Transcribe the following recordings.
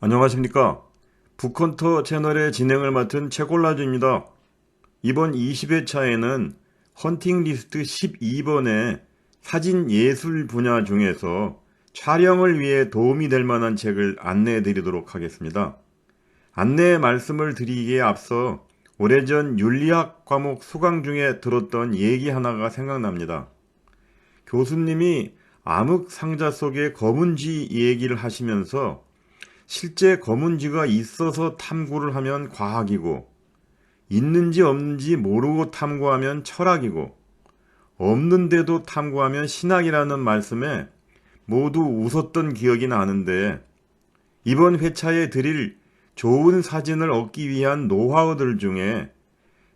안녕하십니까. 북헌터 채널의 진행을 맡은 채골라주입니다. 이번 20회차에는 헌팅 리스트 12번의 사진 예술 분야 중에서 촬영을 위해 도움이 될 만한 책을 안내해 드리도록 하겠습니다. 안내 말씀을 드리기에 앞서 오래전 윤리학 과목 수강 중에 들었던 얘기 하나가 생각납니다. 교수님이 암흑 상자 속의 검은 쥐 얘기를 하시면서 실제 검은 쥐가 있어서 탐구를 하면 과학이고 있는지 없는지 모르고 탐구하면 철학이고 없는데도 탐구하면 신학이라는 말씀에 모두 웃었던 기억이 나는데 이번 회차에 드릴 좋은 사진을 얻기 위한 노하우들 중에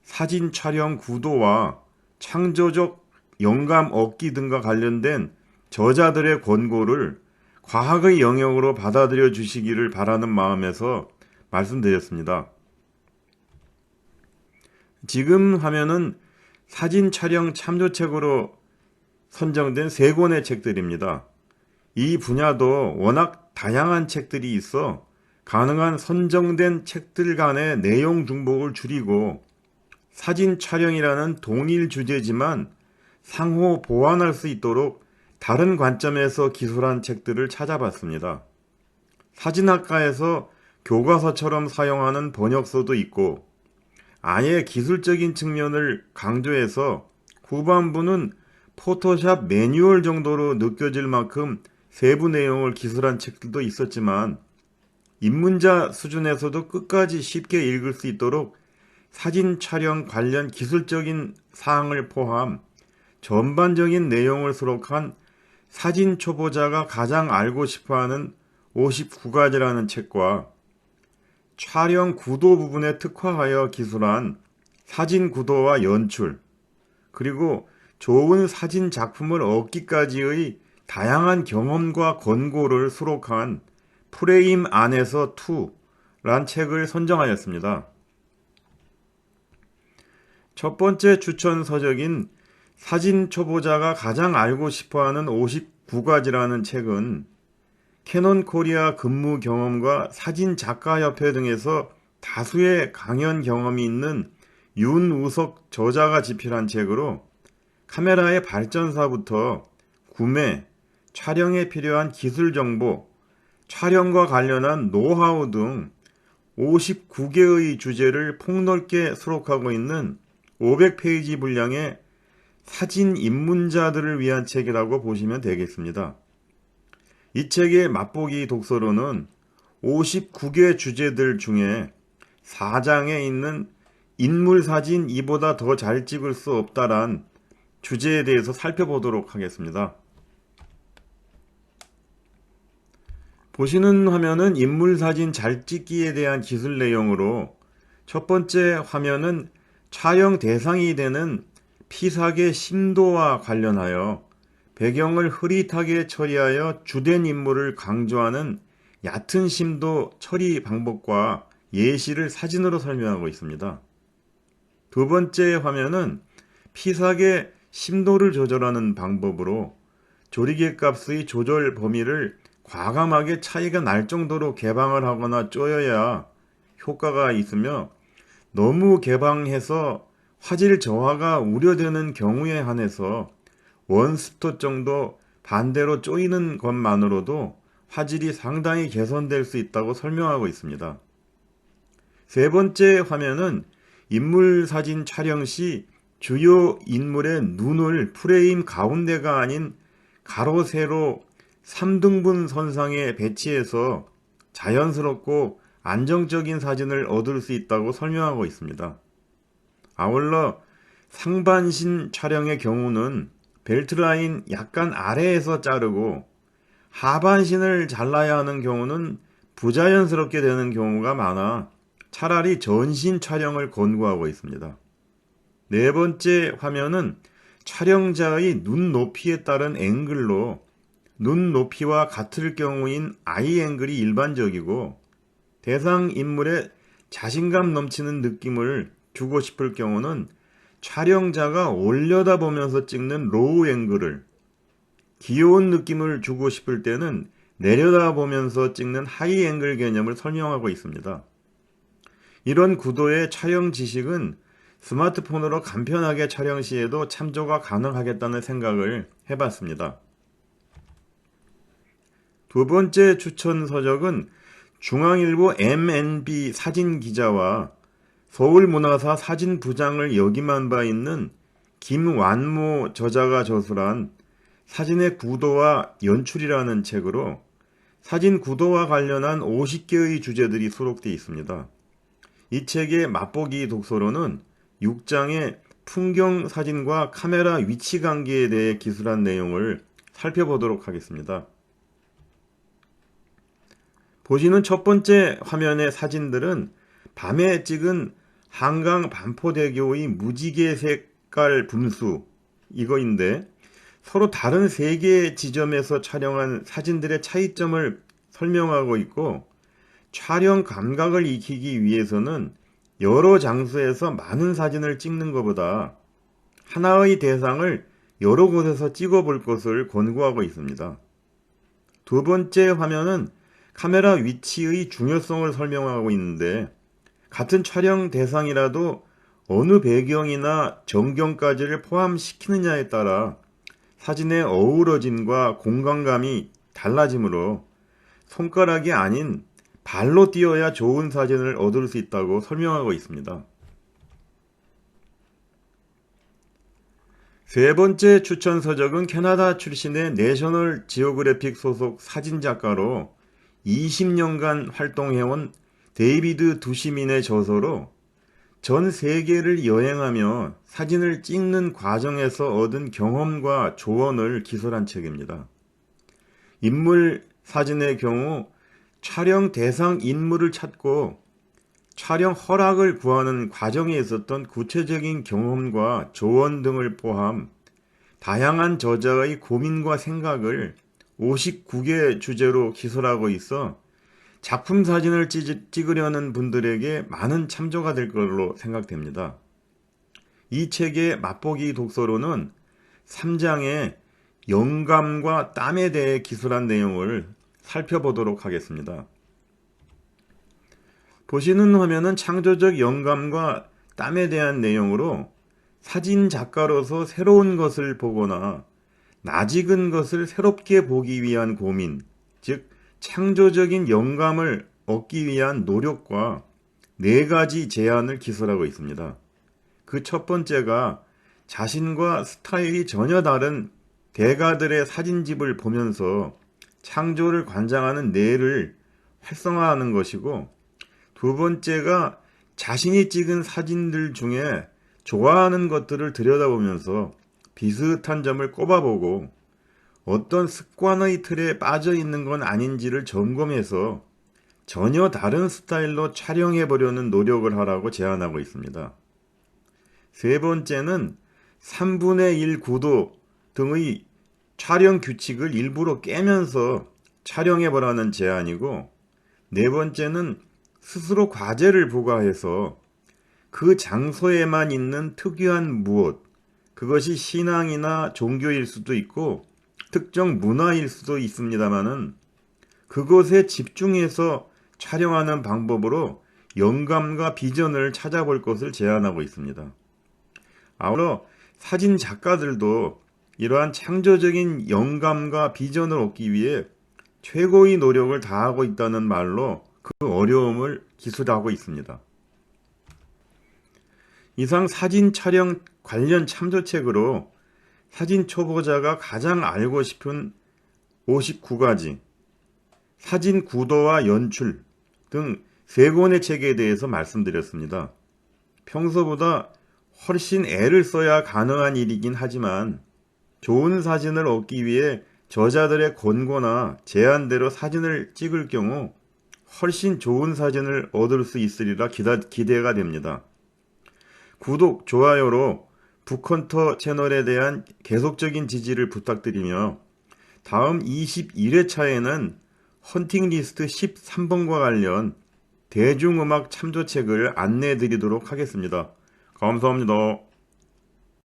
사진 촬영 구도와 창조적 영감 얻기 등과 관련된 저자들의 권고를 과학의 영역으로 받아들여 주시기를 바라는 마음에서 말씀드렸습니다. 지금 화면은 사진 촬영 참조책으로 선정된 세 권의 책들입니다. 이 분야도 워낙 다양한 책들이 있어 가능한 선정된 책들 간의 내용 중복을 줄이고 사진 촬영이라는 동일 주제지만 상호 보완할 수 있도록 다른 관점에서 기술한 책들을 찾아봤습니다. 사진학과에서 교과서처럼 사용하는 번역서도 있고 아예 기술적인 측면을 강조해서 후반부는 포토샵 매뉴얼 정도로 느껴질 만큼 세부 내용을 기술한 책들도 있었지만 입문자 수준에서도 끝까지 쉽게 읽을 수 있도록 사진 촬영 관련 기술적인 사항을 포함 전반적인 내용을 수록한 사진 초보자가 가장 알고 싶어 하는 59가지라는 책과 촬영 구도 부분에 특화하여 기술한 사진 구도와 연출, 그리고 좋은 사진 작품을 얻기까지의 다양한 경험과 권고를 수록한 프레임 안에서 투란 책을 선정하였습니다. 첫 번째 추천 서적인 사진 초보자가 가장 알고 싶어 하는 59가지라는 책은 캐논 코리아 근무 경험과 사진 작가협회 등에서 다수의 강연 경험이 있는 윤우석 저자가 집필한 책으로 카메라의 발전사부터 구매, 촬영에 필요한 기술 정보, 촬영과 관련한 노하우 등 59개의 주제를 폭넓게 수록하고 있는 500페이지 분량의 사진 입문자들을 위한 책이라고 보시면 되겠습니다. 이 책의 맛보기 독서로는 59개 주제들 중에 4장에 있는 인물 사진 이보다 더 잘 찍을 수 없다란 주제에 대해서 살펴보도록 하겠습니다. 보시는 화면은 인물 사진 잘 찍기에 대한 기술 내용으로 첫 번째 화면은 촬영 대상이 되는 피사계 심도와 관련하여 배경을 흐릿하게 처리하여 주된 인물을 강조하는 얕은 심도 처리 방법과 예시를 사진으로 설명하고 있습니다. 두 번째 화면은 피사계 심도를 조절하는 방법으로 조리개 값의 조절 범위를 과감하게 차이가 날 정도로 개방을 하거나 쪼여야 효과가 있으며 너무 개방해서 화질 저하가 우려되는 경우에 한해서 원스톱 정도 반대로 쪼이는 것만으로도 화질이 상당히 개선될 수 있다고 설명하고 있습니다. 세 번째 화면은 인물 사진 촬영 시 주요 인물의 눈을 프레임 가운데가 아닌 가로 세로 3등분 선상에 배치해서 자연스럽고 안정적인 사진을 얻을 수 있다고 설명하고 있습니다. 아울러 상반신 촬영의 경우는 벨트라인 약간 아래에서 자르고 하반신을 잘라야 하는 경우는 부자연스럽게 되는 경우가 많아 차라리 전신 촬영을 권고하고 있습니다. 네 번째 화면은 촬영자의 눈 높이에 따른 앵글로 눈 높이와 같을 경우인 아이 앵글이 일반적이고 대상 인물의 자신감 넘치는 느낌을 주고 싶을 경우는 촬영자가 올려다 보면서 찍는 로우 앵글을 귀여운 느낌을 주고 싶을 때는 내려다보면서 찍는 하이 앵글 개념을 설명하고 있습니다. 이런 구도의 촬영 지식은 스마트폰으로 간편하게 촬영 시에도 참조가 가능하겠다는 생각을 해봤습니다. 두 번째 추천 서적은 중앙일보 MNB 사진 기자와 서울문화사 사진부장을 역임한 바 있는 김완모 저자가 저술한 사진의 구도와 연출이라는 책으로 사진 구도와 관련한 50개의 주제들이 수록되어 있습니다. 이 책의 맛보기 독서로는 6장의 풍경 사진과 카메라 위치 관계에 대해 기술한 내용을 살펴보도록 하겠습니다. 보시는 첫 번째 화면의 사진들은 밤에 찍은 한강 반포대교의 무지개 색깔 분수 이거인데 서로 다른 세 개의 지점에서 촬영한 사진들의 차이점을 설명하고 있고 촬영 감각을 익히기 위해서는 여러 장소에서 많은 사진을 찍는 것보다 하나의 대상을 여러 곳에서 찍어 볼 것을 권고하고 있습니다. 두 번째 화면은 카메라 위치의 중요성을 설명하고 있는데 같은 촬영 대상이라도 어느 배경이나 전경까지를 포함시키느냐에 따라 사진의 어우러짐과 공간감이 달라지므로 손가락이 아닌 발로 뛰어야 좋은 사진을 얻을 수 있다고 설명하고 있습니다. 세 번째 추천 서적은 캐나다 출신의 내셔널 지오그래픽 소속 사진작가로 20년간 활동해온 데이비드 두시민의 저서로 전 세계를 여행하며 사진을 찍는 과정에서 얻은 경험과 조언을 기술한 책입니다. 인물 사진의 경우 촬영 대상 인물을 찾고 촬영 허락을 구하는 과정에 있었던 구체적인 경험과 조언 등을 포함 다양한 저자의 고민과 생각을 59개 주제로 기술하고 있어 작품 사진을 찍으려는 분들에게 많은 참조가 될 걸로 생각됩니다. 이 책의 맛보기 독서로는 3장의 영감과 땀에 대해 기술한 내용을 살펴보도록 하겠습니다. 보시는 화면은 창조적 영감과 땀에 대한 내용으로 사진 작가로서 새로운 것을 보거나 낯익은 것을 새롭게 보기 위한 고민, 즉 창조적인 영감을 얻기 위한 노력과 네 가지 제안을 기술하고 있습니다. 그 첫 번째가 자신과 스타일이 전혀 다른 대가들의 사진집을 보면서 창조를 관장하는 뇌를 활성화하는 것이고 두 번째가 자신이 찍은 사진들 중에 좋아하는 것들을 들여다보면서 비슷한 점을 꼽아보고 어떤 습관의 틀에 빠져 있는 건 아닌지를 점검해서 전혀 다른 스타일로 촬영해 보려는 노력을 하라고 제안하고 있습니다. 세 번째는 3분의 1 구도 등의 촬영 규칙을 일부러 깨면서 촬영해 보라는 제안이고 네 번째는 스스로 과제를 부과해서 그 장소에만 있는 특유한 무엇 그것이 신앙이나 종교일 수도 있고 특정 문화일 수도 있습니다만은 그것에 집중해서 촬영하는 방법으로 영감과 비전을 찾아볼 것을 제안하고 있습니다. 아울러 사진 작가들도 이러한 창조적인 영감과 비전을 얻기 위해 최고의 노력을 다하고 있다는 말로 그 어려움을 기술하고 있습니다. 이상 사진 촬영 관련 참조책으로 사진 초보자가 가장 알고 싶은 59가지 사진 구도와 연출 등세 권의 책에 대해서 말씀드렸습니다. 평소보다 훨씬 애를 써야 가능한 일이긴 하지만 좋은 사진을 얻기 위해 저자들의 권고나 제안대로 사진을 찍을 경우 훨씬 좋은 사진을 얻을 수 있으리라 기대가 됩니다. 구독, 좋아요로 북헌터 채널에 대한 계속적인 지지를 부탁드리며 다음 21회차에는 헌팅 리스트 13번과 관련 대중음악 참조책을 안내해 드리도록 하겠습니다. 감사합니다.